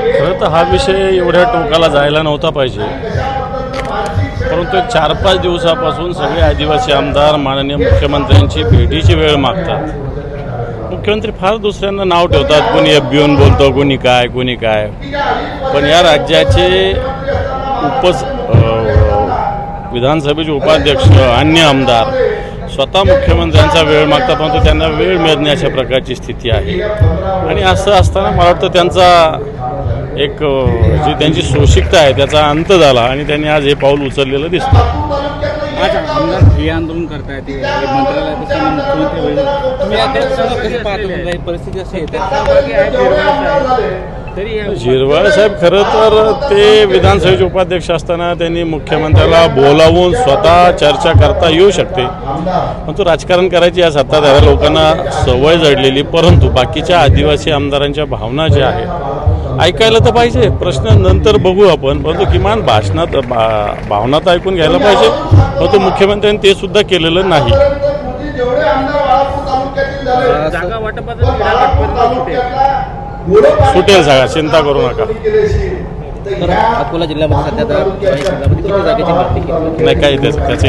खरं तर हा विषय एवढ्या टोकाला जायला नव्हता पाहिजे. परंतु एक चार पाच दिवसापासून सगळे आदिवासी आमदार माननीय मुख्यमंत्र्यांची भेटीची वेळ मागतात. मुख्यमंत्री फार दुसऱ्यांना नाव ठेवतात कोणी एफ बोलतो कोणी काय कोणी काय. पण या राज्याचे उपस विधानसभेचे उपाध्यक्ष अन्य आमदार स्वतः मुख्यमंत्र्यांचा वेळ मागतात परंतु त्यांना वेळ मिळत नाही अशा प्रकारची स्थिती आहे. आणि असं असताना मला वाटतं त्यांचा एक जी त्यांची सोशिकता आहे त्याचा अंत झाला आणि त्यांनी आज हे पाऊल उचललेलं दिसतं. आज आमदार ठिय्या आंदोलन करतायत ते मंत्रालयात असताना मुख्यमंत्री वेळी तुम्ही आता सगळं कसं पाहता? म्हणजे परिस्थिती अशी. तरी झिरवाळ साहेब खरं तर ते विधानसभेचे उपाध्यक्ष असताना त्यांनी मुख्यमंत्र्याला बोलावून स्वतः चर्चा करता येऊ शकते. परंतु राजकारण करायची या सत्ताधाऱ्या लोकांना सवय जडलेली परंतु बाकीच्या आदिवासी आमदारांच्या भावना ज्या आहेत ऐकायला तर पाहिजे. प्रश्न नंतर बघू आपण. परंतु किमान भाषणात भा- भावना तर ऐकून घ्यायला पाहिजे. परंतु मुख्यमंत्र्यांनी ते सुद्धा केलेलं नाही. सुटेल. जागा चिंता करू नका. अकोला जिल्ह्यामध्ये सध्या नाही काही त्याचे